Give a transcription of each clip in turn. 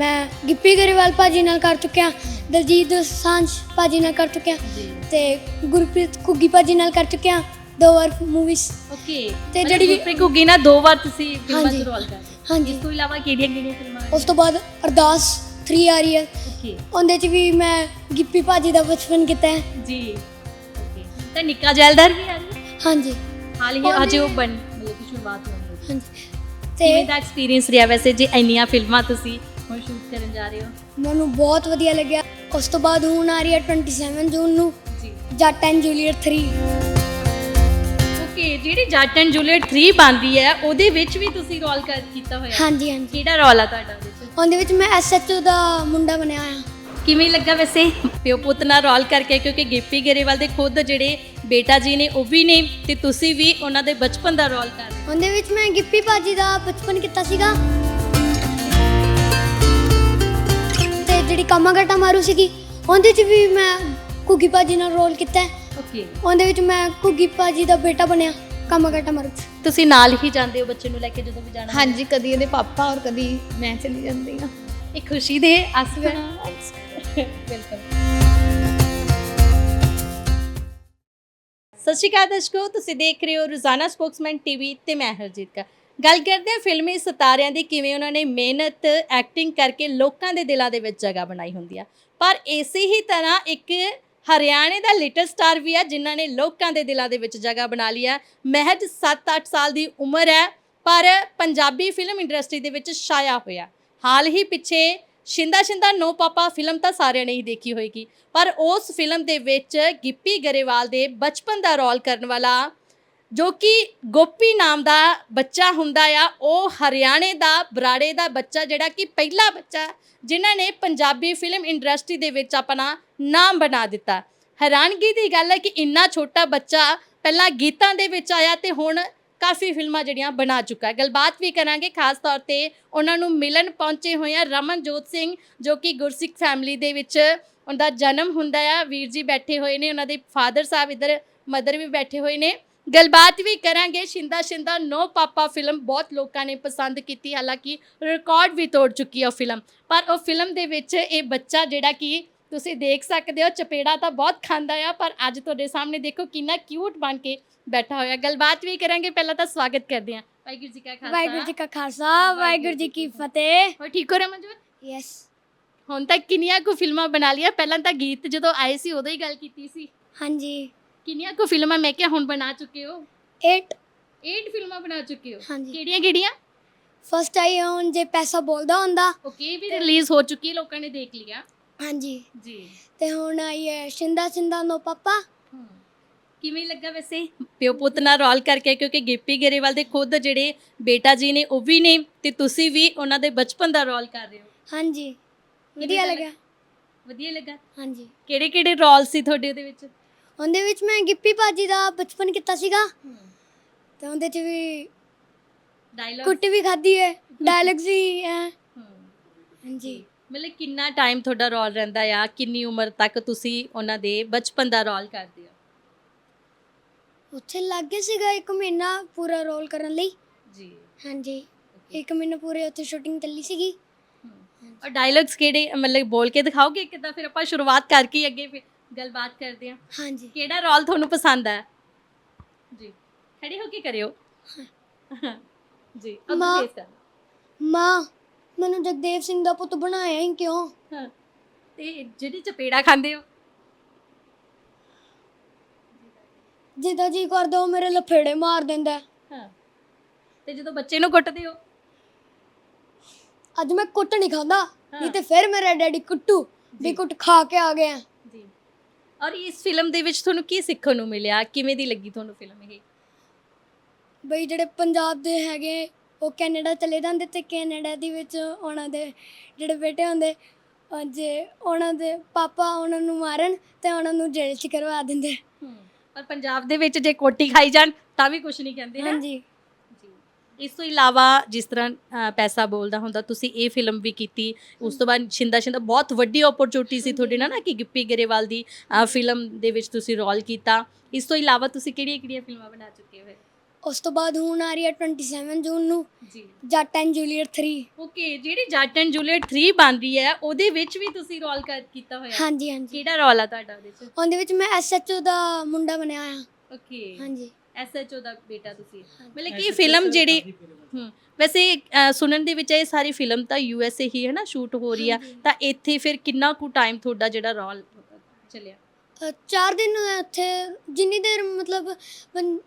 ਮੈਂ ਗਿੱਪੀ ਗਰੇਵਾਲ ਭਾਜੀ ਨਾਲ ਕਰ ਚੁੱਕਿਆ ਦਲਜੀਤ ਦੋਸਾਂਝ ਭਾਜੀ ਨਾਲ ਕਰ ਚੁੱਕਿਆ ਤੇ ਗੁਰਪ੍ਰੀਤ ਕੁੱਗੀ ਭਾਜੀ ਨਾਲ ਕਰ ਚੁੱਕਿਆ ਦੋ ਵਾਰ ਮੂਵੀਜ਼ ਓਕੇ ਤੇ ਜਿਹੜੀ ਜਿਹੜੀ ਗੁਰਪ੍ਰੀਤ ਘੁੱਗੀ ਨਾਲ ਦੋ ਵਾਰ ਤੁਸੀਂ ਫਿਲਮਾਂ ਹਾਂਜੀ। ਚ ਰੋਲ ਕਰ ਹਾਂਜੀ। ਇਸ ਤੋਂ ਇਲਾਵਾ ਕਿਹੜੀਆਂ ਕਿਹੜੀਆਂ ਫਿਲਮਾਂ ਉਸ ਤੋਂ ਬਾਅਦ ਅਰਦਾਸ 3 ਆ ਰਹੀ ਹੈ। ਓਕੇ। ਉਹਦੇ ਚ ਵੀ ਮੈਂ ਗਿੱਪੀ ਭਾਜੀ ਦਾ ਬਚਪਨ ਕੀਤਾ ਹੈ। ਜੀ ਓਕੇ। ਤੇ ਨਿੱਕਾ ਜੈਲਦਾਰ ਵੀ ਆ ਰਹੀ? ਹੈ ਹਾਂਜੀ। ਹਾਲ ਹੀ ਉਹਨੇ- ਅਜੇ ਉਹ ਬਣ ਮਤਲਬ ਕਿ ਸ਼ੁਰੂਆਤ ਹੋਈ ਹੈ ਹਾਂਜੀ। ਕਿਵੇਂ ਤੇ ਦਾ ਐਕਸਪੀਰੀਅੰਸ ਰਿਹਾ ਵੈਸੇ ਜੇ ਇੰਨੀਆਂ ਫਿਲਮਾਂ ਤੁਸੀਂ ਹੁਣ ਸ਼ੂਟ ਕਰਨ ਜਾ ਰਹੇ ਹੋ? ਮੈਨੂੰ ਬਹੁਤ ਵਧੀਆ ਲੱਗਿਆ। ਉਸ ਤੋਂ ਬਾਅਦ ਹੁਣ ਆ ਰਹੀ ਹੈ 27 ਜੂਨ ਨੂੰ ਜੀ। ਜੱਟ ਐਂਡ ਜੂਲੀਅਟ 3 ਓਕੇ ਜਿਹੜੀ ਜੱਟ ਐਂਡ ਜੂਲੀਅਟ 3 ਬਣਦੀ ਹੈ ਉਹਦੇ ਵਿੱਚ ਵੀ ਤੁਸੀਂ ਰੋਲ ਕਰ ਕੀਤਾ ਹੋਇਆ। ਹਾਂਜੀ ਹਾਂਜੀ। ਕਿਹੜਾ ਰੋਲ ਆ ਤੁਹਾਡਾ ਉਹਦੇ ਵਿੱਚ? ਉਹਦੇ ਵਿੱਚ ਮੈਂ ਐਸਐਚਓ ਦਾ ਮੁੰਡਾ ਬਣਿਆ ਹੋਇਆ। ਕਿਵੇਂ ਲੱਗਾ ਵੈਸੇ? ਪਿਓ ਪੁੱਤ ਨਾਲ ਰੋਲ ਕਰਕੇ ਕਿਉਂਕਿ ਗਿੱਪੀ ਗਰੇਵਾਲ ਦੇ ਖੁਦ ਜਿਹੜੇ ਬੇਟਾ ਜੀ ਨੇ ਉਹ ਵੀ ਨੇ ਤੇ ਤੁਸੀਂ ਵੀ ਉਹਨਾਂ ਦੇ ਬਚਪਨ ਦਾ ਰੋਲ ਕਰ ਰਹੇ ਹੋ। ਉਹਦੇ ਵਿੱਚ ਮੈਂ ਗਿੱਪੀ ਭਾਜੀ ਦਾ ਬਚਪਨ ਕੀਤਾ ਸੀਗਾ। ਜਿਹੜੀ ਕਾਮਾਗਾਟਾ ਮਾਰੂ ਸੀਗੀ ਉਹਦੇ ਚ ਵੀ ਮੈਂ ਕੁੱਗੀ ਭਾਜੀ ਨਾਲ ਰੋਲ ਕੀਤਾ। ਹੈ। ਓਕੇ ਉਹਦੇ ਵਿੱਚ ਮੈਂ ਕੁੱਗੀ ਭਾਜੀ ਦਾ ਬੇਟਾ ਬਣਿਆ ਕਾਮਾਗਾਟਾ ਮਾਰੂ 'ਚ। ਤੁਸੀਂ ਨਾਲ ਹੀ ਜਾਂਦੇ ਹੋ ਬੱਚੇ ਨੂੰ ਲੈ ਕੇ ਜਦੋਂ ਵੀ ਜਾਣਾ? ਹਾਂਜੀ ਕਦੀ ਇਹਦੇ ਪਾਪਾ ਔਰ ਕਦੀ ਮੈਂ ਚਲੀ ਜਾਂਦੀ ਹਾਂ। ਇਹ ਖੁਸ਼ੀ ਦੇ ਆਸੂ ਹੈ ਬਿਲਕੁਲ। ਸਤਿ ਸ਼੍ਰੀ ਅਕਾਲ ਦਰਸ਼ਕੋ ਤੁਸੀਂ ਦੇਖ ਰਹੇ ਹੋ ਰੋਜ਼ਾਨਾ ਸਪੋਕਸਮੈਨ ਟੀਵੀ ਤੇ ਮੈਂ ਹਰਜੀਤ ਕਾ ਗੱਲ ਕਰਦੇ ਹਾਂ ਫਿਲਮੀ ਸਿਤਾਰਿਆਂ ਦੀ, ਕਿਵੇਂ ਉਹਨਾਂ ਨੇ ਮਿਹਨਤ ਐਕਟਿੰਗ ਕਰਕੇ ਲੋਕਾਂ ਦੇ ਦਿਲਾਂ ਦੇ ਵਿੱਚ ਜਗ੍ਹਾ ਬਣਾਈ ਹੁੰਦੀ ਆ। ਪਰ ਇਸੇ ਹੀ ਤਰ੍ਹਾਂ ਇੱਕ ਹਰਿਆਣੇ ਦਾ ਲਿਟਲ ਸਟਾਰ ਵੀ ਆ, ਜਿਨ੍ਹਾਂ ਨੇ ਲੋਕਾਂ ਦੇ ਦਿਲਾਂ ਦੇ ਵਿੱਚ ਜਗ੍ਹਾ ਬਣਾ ਲਈ ਆ। ਮਹਿਜ 7-8 ਸਾਲ ਦੀ ਉਮਰ ਹੈ, ਪਰ ਪੰਜਾਬੀ ਫਿਲਮ ਇੰਡਸਟਰੀ ਦੇ ਵਿੱਚ ਛਾਇਆ ਹੋਇਆ। ਹਾਲ ਹੀ ਪਿੱਛੇ Shinda Shinda no papa film ਤਾਂ ਸਾਰਿਆਂ ਨੇ ਹੀ ਦੇਖੀ ਹੋਏਗੀ। ਪਰ ਉਸ ਫਿਲਮ ਦੇ ਵਿੱਚ ਗਿੱਪੀ ਗਰੇਵਾਲ ਦੇ ਬਚਪਨ ਦਾ ਰੋਲ ਕਰਨ ਵਾਲਾ ਜੋ ਕਿ ਗੋਪੀ ਨਾਮ ਦਾ ਬੱਚਾ ਹੁੰਦਾ ਆ, ਉਹ ਹਰਿਆਣੇ ਦਾ, ਬਰਾੜੇ ਦਾ ਬੱਚਾ ਜਿਹੜਾ ਕਿ ਪਹਿਲਾ ਬੱਚਾ ਜਿਨ੍ਹਾਂ ਨੇ ਪੰਜਾਬੀ ਫਿਲਮ ਇੰਡਸਟਰੀ ਦੇ ਵਿੱਚ ਆਪਣਾ ਨਾਮ ਬਣਾ ਦਿੱਤਾ। ਹੈਰਾਨਗੀ ਦੀ ਗੱਲ ਹੈ ਕਿ ਇੰਨਾ ਛੋਟਾ ਬੱਚਾ ਪਹਿਲਾਂ ਗੀਤਾਂ ਦੇ ਵਿੱਚ ਆਇਆ ਤੇ ਹੁਣ ਕਾਫੀ ਫਿਲਮਾਂ ਜਿਹੜੀਆਂ ਬਣਾ ਚੁੱਕਾ ਹੈ। ਗੱਲਬਾਤ ਵੀ ਕਰਾਂਗੇ, ਖਾਸ ਤੌਰ ਤੇ ਉਹਨਾਂ ਨੂੰ ਮਿਲਣ ਪਹੁੰਚੇ ਹੋਏ ਆ ਰਮਨਜੋਤ ਸਿੰਘ, ਜੋ ਕਿ ਗੁਰਸਿੱਖ ਫੈਮਿਲੀ ਦੇ ਵਿੱਚ ਉਹਦਾ ਜਨਮ ਹੁੰਦਾ ਆ। ਵੀਰ ਜੀ ਬੈਠੇ ਹੋਏ ਨੇ, ਉਹਨਾਂ ਦੇ ਫਾਦਰ ਸਾਹਿਬ ਇਧਰ ਮਦਰ ਵੀ ਬੈਠੇ ਹੋਏ ਨੇ। ਗੱਲਬਾਤ ਵੀ ਕਰਾਂਗੇ। Shinda Shinda no papa film ਬਹੁਤ ਲੋਕਾਂ ਨੇ ਪਸੰਦ ਕੀਤੀ। ਹਾਲਾਂਕਿ ਰਿਕਾਰਡ ਵੀ ਤੋੜ ਚੁੱਕੀ ਹੈ ਉਹ ਫਿਲਮ। ਪਰ ਉਹ ਫਿਲਮ ਦੇ ਵਿੱਚ ਇਹ ਬੱਚਾ ਜਿਹੜਾ ਕਿ ਤੁਸੀਂ ਦੇਖ ਸਕਦੇ ਹੋ ਚਪੇੜਾ ਤਾਂ ਬਹੁਤ ਖਾਂਦਾ ਆ ਪਰ ਅੱਜ ਤੁਹਾਡੇ ਸਾਹਮਣੇ ਦੇਖੋ ਕਿੰਨਾ ਕਿਊਟ ਬਣ ਕੇ ਬੈਠਾ ਹੋਇਆ। ਗੱਲਬਾਤ ਵੀ ਕਰਾਂਗੇ। ਪਹਿਲਾਂ ਤਾਂ ਸਵਾਗਤ ਕਰਦੇ ਹਾਂ। ਵਾਹਿਗੁਰੂ ਜੀ ਕਾ ਖਾਲਸਾ। ਵਾਹਿਗੁਰੂ ਜੀ ਕਾ ਖਾਲਸਾ। ਵਾਹਿਗੁਰੂ ਜੀ ਕੀ ਫਤਿਹ। ਹੋਰ ਠੀਕ ਹੋ ਰਮਨਜੋਤ ਯੈਸ ਹੁਣ ਤੱਕ ਕਿੰਨੀਆਂ ਕੁ ਫਿਲਮਾਂ ਬਣਾ ਲਈਆਂ। ਪਹਿਲਾਂ ਤਾਂ ਗੀਤ ਜਦੋਂ ਆਏ ਸੀ ਉਦੋਂ ਹੀ ਗੱਲ ਕੀਤੀ ਸੀ। ਹਾਂਜੀ। ਕਿੰਨੀਆਂ ਕੁ ਫਿਲਮਾਂ ਮੈਂ ਕਿਹਾ ਹੁਣ ਬਣਾ ਚੁੱਕੇ ਹੋ? 8 8 ਫਿਲਮਾਂ ਬਣਾ ਚੁੱਕੇ ਹੋ। ਹਾਂਜੀ। ਕਿਹੜੀਆਂ ਕਿਹੜੀਆਂ? ਫਸਟ ਆਈ ਹੁਣ ਜੇ ਪੈਸਾ ਬੋਲਦਾ ਹੁੰਦਾ। ਓਕੇ ਵੀ ਰਿਲੀਜ਼ ਹੋ ਚੁੱਕੀ ਹੈ ਲੋਕਾਂ ਨੇ ਦੇਖ ਲਿਆ। ਹਾਂਜੀ। ਜੀ। ਤੇ ਹੁਣ ਆਈ ਹੈ ਸ਼ਿੰਦਾ ਸ਼ਿੰਦਾ ਨੋ ਪਾਪਾ। ਕਿਵੇਂ ਲੱਗਾ ਵੈਸੇ? ਪਿਓ ਪੁੱਤ ਨਾਲ ਰੋਲ ਕਰਕੇ ਕਿਉਂਕਿ ਗਿੱਪੀ ਗਰੇਵਾਲ ਦੇ ਖੁਦ ਜਿਹੜੇ ਬੇਟਾ ਜੀ ਨੇ ਉਹ ਵੀ ਨੇ ਤੇ ਤੁਸੀਂ ਵੀ ਉਹਨਾਂ ਦੇ ਬਚਪਨ ਦਾ ਰੋਲ ਕਰ ਰਹੇ ਹੋ। ਹਾਂਜੀ। ਵਧੀਆ ਦਾ ਲੱਗਾ ਵਧੀਆ ਲੱਗਾ? ਹਾਂਜੀ। ਕਿਹੜੇ ਕਿਹੜੇ ਰੋਲ ਸੀ ਤੁਹਾਡੇ ਉਹਦੇ ਵਿੱਚ? ਉਹਦੇ ਵਿੱਚ ਮੈਂ ਗਿੱਪੀ ਭਾਜੀ ਦਾ ਬਚਪਨ ਕੀਤਾ ਸੀਗਾ। ਤੇ ਉਹਦੇ ਚ ਵੀ ਡਾਇਲੌਗ ਕੁੱਟ ਵੀ ਖਾਧੀ ਹੈ ਡਾਇਲੌਗਸ ਵੀ ਹੈ। ਹਾਂਜੀ। ਮਤਲਬ ਕਿੰਨਾ ਟਾਈਮ ਤੁਹਾਡਾ ਰੋਲ ਰਹਿੰਦਾ ਆ? ਕਿੰਨੀ ਉਮਰ ਤੱਕ ਤੁਸੀਂ ਉਹਨਾਂ ਦੇ ਬਚਪਨ ਦਾ ਰੋਲ ਕਰਦੇ ਹੋ? ਉੱਥੇ ਲੱਗ ਗਿਆ ਸੀਗਾ ਇੱਕ ਮਹੀਨਾ ਪੂਰਾ ਰੋਲ ਕਰਨ ਲਈ। ਜੀ। ਹਾਂਜੀ। ਇੱਕ ਮਹੀਨਾ ਪੂਰੇ ਉੱਥੇ ਸ਼ੂਟਿੰਗ ਚੱਲੀ ਸੀਗੀ। ਔਰ ਡਾਇਲੌਗਸ ਕਿਹੜੇ ਮਤਲਬ ਬੋਲ ਕੇ ਦਿਖਾਓਗੇ ਕਿਦਾਂ? ਫਿਰ ਆਪਾਂ ਸ਼ੁਰੂਆਤ ਕਰਕੇ ਅੱਗੇ ਫਿਰ ਗੱਲਬਾਤ ਕਰਦੇ ਹਾਂ ਹਾਂਜੀ। ਕਿਹੜਾ ਰੋਲ ਤੁਹਾਨੂੰ ਪਸੰਦ ਹੈ ਜੀ। ਖੜੇ ਹੋ ਕੇ ਕਰਿਓ। ਜੀ ਅੱਗੇ ਮਾਂ। ਫੇਸ ਮਾਂ ਮੈਨੂੰ ਜਗਦੇਵ ਸਿੰਘ ਦਾ ਪੁੱਤ ਬਣਾਇਆ ਹੀ ਕਿਉਂ? ਹਾਂ ਤੇ ਜਿਹੜੀ ਚਪੇੜਾ ਖਾਂਦੇ ਹੋ? ਜਿੱਦਾਂ ਜੀ ਕਰਦਾ ਉਹ ਮੇਰੇ ਲਫੇੜੇ ਮਾਰ ਦਿੰਦਾ। ਹੈ। ਹਾਂ ਤੇ ਜਦੋਂ ਬੱਚੇ ਨੂੰ ਕੁੱਟਦੇ ਹੋ? ਅੱਜ ਮੈਂ ਕੁੱਟ ਨਹੀਂ ਖਾਂਦਾ ਨਹੀਂ ਤੇ ਫਿਰ ਮੇਰਾ ਡੈਡੀ ਕੁੱਟੂ ਵੀ ਕੁੱਟ ਖਾ ਕੇ ਆ ਗਿਆ। ਔਰ ਇਸ ਫਿਲਮ ਦੇ ਵਿੱਚ ਤੁਹਾਨੂੰ ਕੀ ਸਿੱਖਣ ਨੂੰ ਮਿਲਿਆ? ਕਿਵੇਂ ਦੀ ਲੱਗੀ ਤੁਹਾਨੂੰ ਫਿਲਮ ਇਹ? ਬਈ ਜਿਹੜੇ ਪੰਜਾਬ ਦੇ ਹੈਗੇ ਉਹ ਕੈਨੇਡਾ ਚਲੇ ਜਾਂਦੇ ਤੇ ਕੈਨੇਡਾ ਦੇ ਵਿੱਚ ਉਹਨਾਂ ਦੇ ਜਿਹੜੇ ਬੇਟੇ ਹੁੰਦੇ ਅਹ ਜੇ ਉਹਨਾਂ ਦੇ ਪਾਪਾ ਉਹਨਾਂ ਨੂੰ ਮਾਰਨ ਤੇ ਉਹਨਾਂ ਨੂੰ ਜੇਲ੍ਹ 'ਚ ਕਰਵਾ ਦਿੰਦੇ। ਪਰ ਪੰਜਾਬ ਦੇ ਵਿੱਚ ਜੇ ਕੋਟੀ ਖਾਈ ਜਾਣ ਤਾਂ ਵੀ ਕੁਝ ਨਹੀਂ ਕਹਿੰਦੇ ਨਾ ਹਾਂਜੀ। ਇਸ ਤੋਂ ਇਲਾਵਾ ਜਿਸ ਤਰ੍ਹਾਂ ਅ, ਪੈਸਾ ਬੋਲਦਾ ਹੁੰਦਾ ਤੁਸੀਂ ਇਹ ਫਿਲਮ ਵੀ ਕੀਤੀ। ਉਸ ਤੋਂ ਬਾਅਦ ਸ਼ਿੰਦਾ ਸ਼ਿੰਦਾ ਬਹੁਤ ਵੱਡੀ ਓਪਰਚੁਨਿਟੀ ਸੀ ਤੁਹਾਡੇ ਨਾਲ ਨਾ ਕਿ ਗਿੱਪੀ ਗਰੇਵਾਲ ਦੀ ਅ, ਫਿਲਮ ਦੇ ਵਿੱਚ ਤੁਸੀਂ ਰੋਲ ਕੀਤਾ। ਇਸ ਤੋਂ ਇਲਾਵਾ ਤੁਸੀਂ ਕਿਹੜੀਆਂ ਕਿਹੜੀਆਂ ਫਿਲਮਾਂ ਬਣਾ ਚੁੱਕੇ ਹੋ? ਉਸ ਤੋਂ ਬਾਅਦ ਹੁਣ ਆ ਰਹੀ ਹੈ 27 ਜੂਨ ਨੂੰ ਜੀ। ਜੱਟ ਐਂਡ ਜੂਲੀਅਟ 3 ਓਕੇ ਜਿਹੜੀ ਜੱਟ ਐਂਡ ਜੂਲੀਅਟ 3 ਬਣ ਰਹੀ ਹੈ ਉਹਦੇ ਵਿੱਚ ਵੀ ਤੁਸੀਂ ਰੋਲ ਕਰ ਕੀਤਾ ਹੋਇਆ। ਹਾਂਜੀ ਹਾਂਜੀ। ਕਿਹੜਾ ਰੋਲ ਆ ਤੁਹਾਡਾ ਉਹਦੇ ਚ ਉਹਦੇ ਵਿੱਚ ਮੈਂ ਐਸਐਚਓ ਦਾ ਮੁੰਡਾ ਬਣਿਆ ਆ ਓਕੇ ਹਾਂਜੀ। ਐਸਐਚਓ ਦਾ ਬੇਟਾ ਤੁਸੀਂ। ਮਤਲਬ ਕਿ ਇਹ ਫਿਲਮ ਜਿਹੜੀ ਹੂੰ। ਵੈਸੇ ਅ, ਸੁਣਨ ਦੇ ਵਿੱਚ ਇਹ ਸਾਰੀ ਫਿਲਮ ਤਾਂ ਯੂਐਸਏ ਹੀ ਹੈ ਨਾ ਸ਼ੂਟ ਹੋ ਰਹੀ ਆ। ਹਾਂਜੀ। ਤਾਂ ਇੱਥੇ ਫਿਰ ਕਿੰਨਾ ਕੁ ਟਾਈਮ ਤੁਹਾਡਾ ਜਿਹੜਾ ਰੋਲ ਚੱਲਿਆ? ਅ, ਚਾਰ ਦਿਨ ਉੱਥੇ ਜਿੰਨੀ ਦੇਰ ਮਤਲਬ ਬੰ-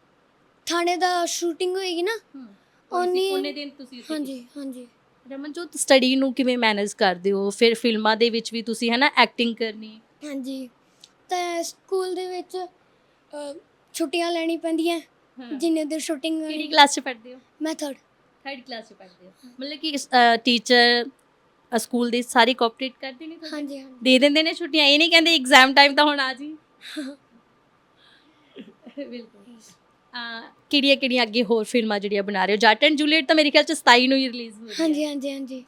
ਥਾਣੇ ਦਾ ਸ਼ੂਟਿੰਗ ਹੋਏਗੀ ਨਾ ਉਹਨੇ ਉਹਨੇ ਦਿਨ ਤੁਸੀਂ ਉੱਥੇ ਹਾਂਜੀ ਹਾਂਜੀ। ਰਮਨਜੋਤ ਸਟੱਡੀ ਨੂੰ ਕਿਵੇਂ ਮੈਨੇਜ ਕਰਦੇ ਹੋ? ਫਿਰ ਫਿਲਮਾਂ ਦੇ ਵਿੱਚ ਵੀ ਤੁਸੀਂ ਹੈ ਨਾ ਐਕਟਿੰਗ ਕਰਨੀ। ਹਾਂਜੀ। ਤੇ ਸਕੂਲ ਦੇ ਵਿੱਚ ਅ, ਛੁੱਟੀਆਂ ਲੈਣੀ ਪੈਂਦੀਆਂ। ਜਿੰਨੇ ਦੇਰ ਸ਼ੂਟਿੰਗ ਕਿਹੜੀ ਕਲਾਸ 'ਚ ਪੜ੍ਹਦੇ ਹੋ? ਮੈਂ ਥਰਡ ਥਰਡ ਕਲਾਸ 'ਚ ਪੜ੍ਹਦੇ ਹੋ। ਮਤਲਬ ਕਿ ਟੀਚਰ ਸਕੂਲ ਦੇ ਸਾਰੇ ਕੋਆਪਰੇਟ ਕਰਦੇ ਨੇ? ਹਾਂਜੀ ਹਾਂਜੀ। ਦੇ ਦਿੰਦੇ ਨੇ ਛੁੱਟੀਆਂ। ਇਹ ਨਹੀਂ ਕਹਿੰਦੇ ਐਗਜ਼ਾਮ ਟਾਈਮ ਤਾਂ ਹੁਣ ਆ ਜੀ ਬਿਲਕੁਲ। ਆ ਕਿਹੜੀਆਂ ਕਿਹੜੀਆਂ ਅੱਗੇ ਹੋਰ ਫਿਲਮਾਂ ਜਿਹੜੀਆਂ ਬਣਾ ਰਹੇ ਹੋ? ਜੱਟ ਐਂਡ ਜੂਲੀਅਟ ਤਾਂ ਮੇਰੇ ਖਿਆਲ ਚ 27 ਨੂੰ ਹੀ ਰਿਲੀਜ਼ ਹੋ ਰਹੀ ਹੈ। ਹਾਂਜੀ ਹਾਂਜੀ ਹਾਂਜੀ।